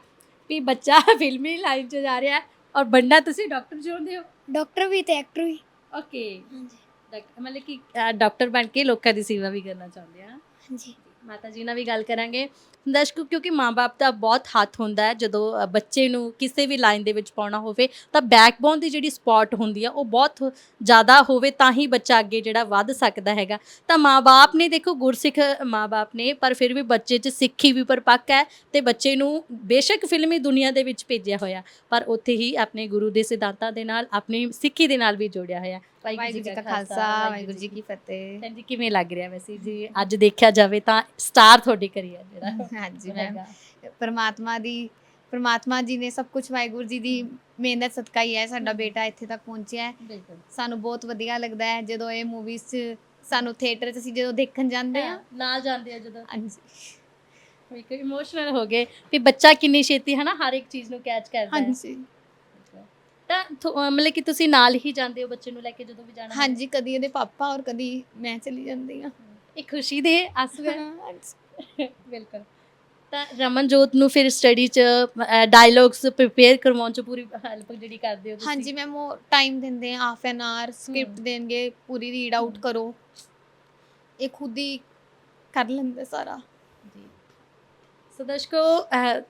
ਵੀ ਬੱਚਾ ਫਿਲਮੀ ਲਾਈਨ 'ਚ ਜਾ ਰਿਹਾ ਔਰ ਬੰਦਾ ਤੁਸੀਂ ਡਾਕਟਰ ਚਾਹੁੰਦੇ ਹੋ? ਡਾਕਟਰ ਵੀ ਤੇ ਐਕਟਰ ਵੀ। ਓਕੇ। ਹਾਂਜੀ। ਮਤਲਬ ਕਿ ਡਾਕਟਰ ਬਣ ਕੇ ਲੋਕਾਂ ਦੀ ਸੇਵਾ ਵੀ ਕਰਨਾ ਚਾਹੁੰਦੇ ਆ। ਹਾਂਜੀ। ਮਾਤਾ ਜੀ ਨਾਲ ਵੀ ਗੱਲ ਕਰਾਂਗੇ। ਦਰਸ਼ਕੋ ਕਿਉਂਕਿ ਮਾਪੇ ਦਾ ਬਹੁਤ ਹੱਥ ਹੁੰਦਾ ਹੈ ਜਦੋਂ ਬੱਚੇ ਨੂੰ ਕਿਸੇ ਵੀ ਲਾਈਨ ਦੇ ਵਿੱਚ ਪਾਉਣਾ ਹੋਵੇ ਤਾਂ ਬੈਕਬੋਨ ਦੀ ਜਿਹੜੀ ਸਪੋਰਟ ਹੁੰਦੀ ਆ ਉਹ ਬਹੁਤ ਜ਼ਿਆਦਾ ਹੋਵੇ ਤਾਂ ਹੀ ਬੱਚਾ ਅੱਗੇ ਜਿਹੜਾ ਵੱਧ ਸਕਦਾ ਹੈਗਾ। ਤਾਂ ਮਾਪੇ ਨੇ ਦੇਖੋ ਗੁਰਸਿੱਖ ਮਾਪੇ ਨੇ ਪਰ ਫਿਰ ਵੀ ਬੱਚੇ 'ਚ ਸਿੱਖੀ ਵੀ ਪਰਪੱਕ ਹੈ ਤੇ ਬੱਚੇ ਨੂੰ ਬੇਸ਼ੱਕ ਫਿਲਮੀ ਦੁਨੀਆ ਦੇ ਵਿੱਚ ਭੇਜਿਆ ਹੋਇਆ। ਪਰ ਉੱਥੇ ਹੀ ਆਪਣੇ ਗੁਰੂ ਦੇ ਸਿਧਾਂਤਾਂ ਦੇ ਨਾਲ ਆਪਣੀ ਸਿੱਖੀ ਦੇ ਨਾਲ ਵੀ ਜੋੜਿਆ ਹੋਇਆ। ਵਾਹਿਗੁਰੂ ਜੀ ਕਾ ਖਾਲਸਾ ਵਾਹਿਗੁਰੂ ਜੀ ਕੀ ਫਤਿਹ। ਜੀ ਕਿਵੇਂ ਲੱਗ ਰਿਹਾ ਵੈਸੇ? ਜੀ ਅੱਜ ਦੇਖਿਆ ਜਾਵੇ ਤਾਂ ਸਟਾਰ ਤੁਹਾਡੀ ਕਰੀ ਹੈ ਜਿਹੜਾ। ਹਾਂਜੀ ਮੈਮ। ਪਰਮਾਤਮਾ ਦੀ ਪ੍ਰਮਾਤਮਾ ਜੀ ਨੇ ਸਭ ਕੁਝ ਵਾਹਿਗੁਰੂ ਜੀ ਦੀ ਮਿਹਨਤ ਸਦਕਾ ਹੀ ਹੈ ਸਾਡਾ ਬੇਟਾ ਇੱਥੇ ਤੱਕ ਪਹੁੰਚਿਆ ਹੈ। ਸਾਨੂੰ ਬਹੁਤ ਵਧੀਆ ਲੱਗਦਾ ਹੈ ਜਦੋਂ ਇਹ ਮੂਵੀਜ਼ 'ਚ ਸਾਨੂੰ ਥੀਏਟਰ 'ਚ ਅਸੀਂ ਜਦੋਂ ਦੇਖਣ ਜਾਂਦੇ ਆ ਨਾਲ ਜਾਂਦੇ ਆ ਜਦੋਂ। ਹਾਂਜੀ। ਇੱਕ ਇਮੋਸ਼ਨਲ ਹੋ ਗਏ। ਵੀ ਬੱਚਾ ਕਿੰਨੀ ਛੇਤੀ ਹਨਾ ਹਰ ਇੱਕ ਚੀਜ਼ ਨੂੰ ਕੈਚ ਕਰਦਾ ਹੈ। ਹਾਂਜੀ। ਤਾਂ ਮਤਲਬ ਕਿ ਤੁਸੀਂ ਨਾਲ ਹੀ ਜਾਂਦੇ ਹੋ ਬੱਚੇ ਨੂੰ ਲੈ ਕੇ ਜਦੋਂ ਵੀ ਜਾਣਾ? ਹਾਂਜੀ ਕਦੀ ਇਹਦੇ ਪਾਪਾ ਔਰ ਕਦੀ ਮੈਂ ਚਲੀ ਜਾਂਦੀ ਆ ਇਹ ਖੁਸ਼ੀ ਦੇ ਆਂਸੂ ਹੈ ਬਿਲਕੁਲ। ਤਾਂ ਰਮਨਜੋਤ ਨੂੰ ਫਿਰ ਸਟੱਡੀ ਚ ਡਾਇਲੌਗਸ ਪ੍ਰਿਪੇਅਰ ਕਰਵਾਉਣ ਚ ਪੂਰੀ ਹੈਲਪ ਜਿਹੜੀ ਕਰਦੇ ਹੋ ਤੁਸੀਂ? ਹਾਂਜੀ ਮੈਮ ਉਹ ਟਾਈਮ ਦਿੰਦੇ ਆ ਹਾਫ ਐਨ ਆਰ ਸਕ੍ਰਿਪਟ। ਦੇਣਗੇ ਪੂਰੀ ਰੀਡ ਆਊਟ। ਕਰੋ। ਇਹ ਖੁਦ ਹੀ ਕਰ ਲੈਂਦੇ ਸਾਰਾ। ਸੋ ਦਰਸ਼ਕੋ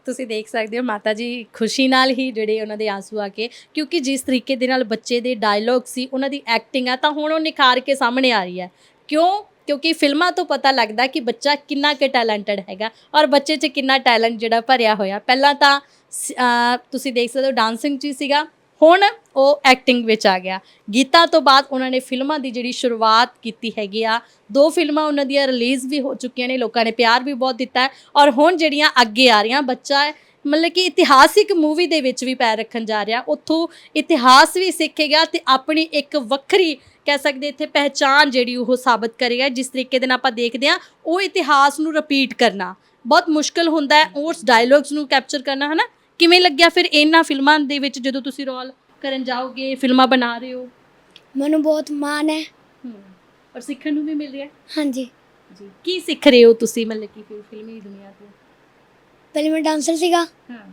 ਤੁਸੀਂ ਦੇਖ ਸਕਦੇ ਹੋ ਮਾਤਾ ਜੀ ਖੁਸ਼ੀ ਨਾਲ ਹੀ ਜਿਹੜੇ ਉਹਨਾਂ ਦੇ ਆਂਸੂ ਆ ਕੇ ਕਿਉਂਕਿ ਜਿਸ ਤਰੀਕੇ ਦੇ ਨਾਲ ਬੱਚੇ ਦੇ ਡਾਇਲੌਗ ਸੀ ਉਹਨਾਂ ਦੀ ਐਕਟਿੰਗ ਆ ਤਾਂ ਹੁਣ ਉਹ ਨਿਖਾਰ ਕੇ ਸਾਹਮਣੇ ਆ ਰਹੀ ਹੈ। ਕਿਉਂ? ਕਿਉਂਕਿ ਫਿਲਮਾਂ ਤੋਂ ਪਤਾ ਲੱਗਦਾ ਕਿ ਬੱਚਾ ਕਿੰਨਾ ਕੁ ਟੈਲੈਂਟਡ ਹੈਗਾ ਔਰ ਬੱਚੇ 'ਚ ਕਿੰਨਾ ਟੈਲੈਂਟ ਜਿਹੜਾ ਭਰਿਆ ਹੋਇਆ। ਪਹਿਲਾਂ ਤਾਂ ਸ- ਅਹ, ਤੁਸੀਂ ਦੇਖ ਸਕਦੇ ਹੋ ਡਾਂਸਿੰਗ 'ਚ ਹੀ ਸੀਗਾ ਹੁਣ ਉਹ ਐਕਟਿੰਗ ਵਿੱਚ ਆ ਗਿਆ। ਗੀਤਾਂ ਤੋਂ ਬਾਅਦ ਉਹਨਾਂ ਨੇ ਫਿਲਮਾਂ ਦੀ ਜਿਹੜੀ ਸ਼ੁਰੂਆਤ ਕੀਤੀ ਹੈਗੀ ਆ। ਦੋ ਫਿਲਮਾਂ ਉਹਨਾਂ ਦੀਆਂ ਰਿਲੀਜ਼ ਵੀ ਹੋ ਚੁੱਕੀਆਂ ਨੇ ਲੋਕਾਂ ਨੇ ਪਿਆਰ ਵੀ ਬਹੁਤ ਦਿੱਤਾ ਹੈ ਔਰ ਹੁਣ ਜਿਹੜੀਆਂ ਅੱਗੇ ਆ ਰਹੀਆਂ ਬੱਚਾ ਮਤਲਬ ਕਿ ਇਤਿਹਾਸਿਕ ਮੂਵੀ ਦੇ ਵਿੱਚ ਵੀ ਪੈਰ ਰੱਖਣ ਜਾ ਰਿਹਾ। ਉੱਥੋਂ ਇਤਿਹਾਸ ਵੀ ਸਿੱਖੇਗਾ ਤੇ ਆਪਣੀ ਇੱਕ ਵੱਖਰੀ ਕਹਿ ਸਕਦੇ ਇੱਥੇ ਪਹਿਚਾਨ ਜਿਹੜੀ ਉਹ ਸਾਬਤ ਕਰੇਗਾ ਜਿਸ ਤਰੀਕੇ ਦੇ ਨਾਲ ਆਪਾਂ ਦੇਖਦੇ ਹਾਂ ਉਹ ਇਤਿਹਾਸ ਨੂੰ ਰਿਪੀਟ ਕਰਨਾ। ਬਹੁਤ ਮੁਸ਼ਕਲ ਹੁੰਦਾ ਹੈ ਉਸ ਡਾਇਲੌਗਸ ਨੂੰ ਕੈਪਚਰ ਕਰਨਾ ਹਨਾ? ਕਿਵੇਂ ਲੱਗਿਆ ਫਿਰ ਇਹਨਾਂ ਫਿਲਮਾਂ ਦੇ ਵਿੱਚ ਜਦੋਂ ਤੁਸੀਂ ਰੋਲ ਕਰਨ ਜਾਓਗੇ ਫਿਲਮਾਂ ਬਣਾ ਰਹੇ ਹੋ? ਮੈਨੂੰ ਬਹੁਤ ਮਾਣ ਹੈ। ਔਰ ਸਿੱਖਣ ਨੂੰ ਵੀ ਮਿਲ ਰਿਹਾ ਹਾਂਜੀ। ਜੀ ਕੀ ਸਿੱਖ ਰਹੇ ਹੋ ਤੁਸੀਂ ਮਤਲਬ ਕਿ ਫਿਲਮੀ ਦੁਨੀਆ ਤੋਂ? ਪਹਿਲੇ ਮੈਂ ਡਾਂਸਰ ਸੀਗਾ। ਹਾਂ।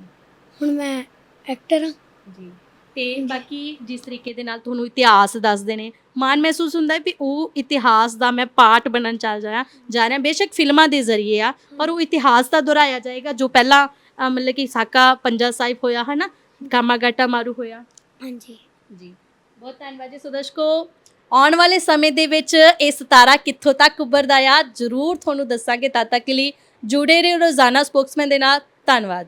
ਹੁਣ ਮੈਂ ਐਕਟਰ ਹਾਂ। ਜੀ। ਤੇ ਬਾਕੀ ਜਿਸ ਤਰੀਕੇ ਦੇ ਨਾਲ ਤੁਹਾਨੂੰ ਇਤਿਹਾਸ ਦੱਸਦੇ ਨੇ ਮਾਣ ਮਹਿਸੂਸ ਹੁੰਦਾ ਹੈ ਵੀ ਉਹ ਇਤਿਹਾਸ ਦਾ ਮੈਂ ਪਾਰਟ ਬਣਨ ਚੱਲ ਜਾਇਆ ਜਾ ਰਿਹਾ। ਬੇਸ਼ੱਕ ਫਿਲਮਾਂ ਦੇ ਜ਼ਰੀਏ ਆ ਪਰ ਉਹ ਇਤਿਹਾਸ ਦਾ ਦੁਹਰਾਇਆ ਜਾਏਗਾ ਜੋ ਪਹਿਲਾਂ ਅ, ਮਤਲਬ ਕਿ ਸਾਕਾ ਪੰਜਾ ਸਾਹਿਬ ਹੋਇਆ ਹੈ ਨਾ ਕਾਮਾਗਾਟਾ ਮਾਰੂ ਹੋਇਆ। ਹਾਂਜੀ। ਜੀ। ਬਹੁਤ ਧੰਨਵਾਦ ਜੀ ਸੁਦਰਸ਼ਕੋ। ਆਉਣ ਵਾਲੇ ਸਮੇਂ ਦੇ ਵਿੱਚ ਇਹ ਸਿਤਾਰਾ ਕਿੱਥੋਂ ਤੱਕ ਉੱਭਰਦਾ ਆ ਜਰੂਰ ਤੁਹਾਨੂੰ ਦੱਸਾਂਗੇ। ਤਦ ਤੱਕ ਲਈ ਜੁੜੇ ਰਹੋ ਰੋਜ਼ਾਨਾ ਸਪੋਕਸਮੈਨ ਦੇ ਨਾਲ। ਧੰਨਵਾਦ।